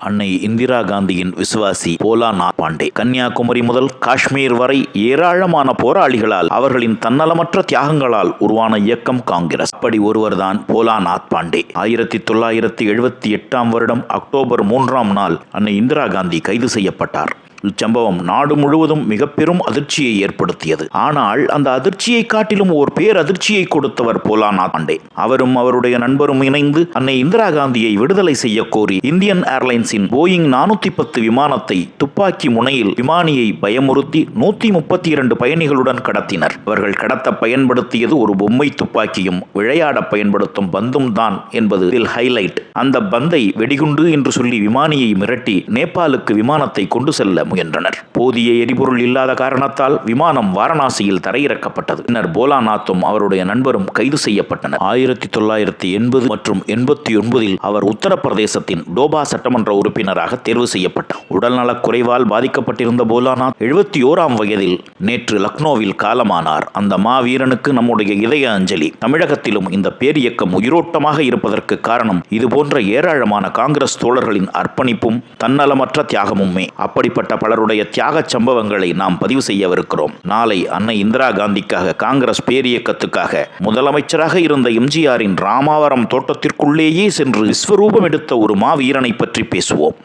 அன்னை இந்திரா காந்தியின் விசுவாசி போலாநாத் பாண்டே. கன்னியாகுமரி முதல் காஷ்மீர் வரை ஏராளமான போராளிகளால் அவர்களின் தன்னலமற்ற தியாகங்களால் உருவான இயக்கம் காங்கிரஸ். அப்படி ஒருவர்தான் போலாநாத் பாண்டே. ஆயிரத்தி தொள்ளாயிரத்தி எழுபத்தி எட்டாம் வருடம் அக்டோபர் மூன்றாம் நாள் அன்னை இந்திரா காந்தி கைது செய்யப்பட்டார். இச்சம்பவம் நாடு முழுவதும் மிக பெரும் அதிர்ச்சியை ஏற்படுத்தியது. ஆனால் அந்த அதிர்ச்சியை காட்டிலும் ஓர் பேரதிர்ச்சியை கொடுத்தவர் போலானா பாண்டே. அவரும் அவருடைய நண்பரும் இணைந்து அன்னை இந்திரா காந்தியை விடுதலை செய்ய கோரி இந்தியன் ஏர்லைன்ஸின் போயிங் நானூத்தி பத்து விமானத்தை துப்பாக்கி முனையில் விமானியை பயமுறுத்தி நூத்தி முப்பத்தி இரண்டு பயணிகளுடன் கடத்தினர். அவர்கள் கடத்த பயன்படுத்தியது ஒரு பொம்மை துப்பாக்கியும் விளையாட பயன்படுத்தும் பந்தும் தான் என்பது இதில் ஹைலைட் அந்த பந்தை வெடிகுண்டு என்று சொல்லி விமானியை மிரட்டி நேபாளுக்கு விமானத்தை கொண்டு செல்ல முயன்றனர். போதிய எரிபொருள் இல்லாத காரணத்தால் விமானம் வாரணாசியில் தரையிறக்கப்பட்டது. பின்னர் போலாநாத்தும் அவருடைய நண்பரும் கைது செய்யப்பட்டனர். ஆயிரத்தி தொள்ளாயிரத்தி எண்பது மற்றும் எண்பத்தி ஒன்பதில் அவர் உத்தரப்பிரதேசத்தின் டோபா சட்டமன்ற உறுப்பினராக தேர்வு செய்யப்பட்டார். உடல்நலக் குறைவால் பாதிக்கப்பட்டிருந்த போலாநாத் எழுபத்தி ஓராம் வயதில் நேற்று லக்னோவில் காலமானார். அந்த மாவீரனுக்கு நம்முடைய இதய அஞ்சலி. தமிழகத்திலும் இந்த பேரியக்கம் உயிரோட்டமாக இருப்பதற்கு காரணம் இதுபோன்ற ஏராளமான காங்கிரஸ் தோழர்களின் அர்ப்பணிப்பும் தன்னலமற்ற தியாகமுமே. அப்படிப்பட்ட பலருடைய தியாகச் சம்பவங்களை நாம் பதிவு செய்யவிருக்கிறோம். நாளை அன்னை இந்திரா காந்திக்காக காங்கிரஸ் பேரியக்கத்துக்காக முதலமைச்சராக இருந்த எம்ஜிஆரின் ராமாவரம் தோட்டத்திற்குள்ளேயே சென்று விஸ்வரூபம் எடுத்த ஒரு மாவீரனை பற்றி பேசுவோம்.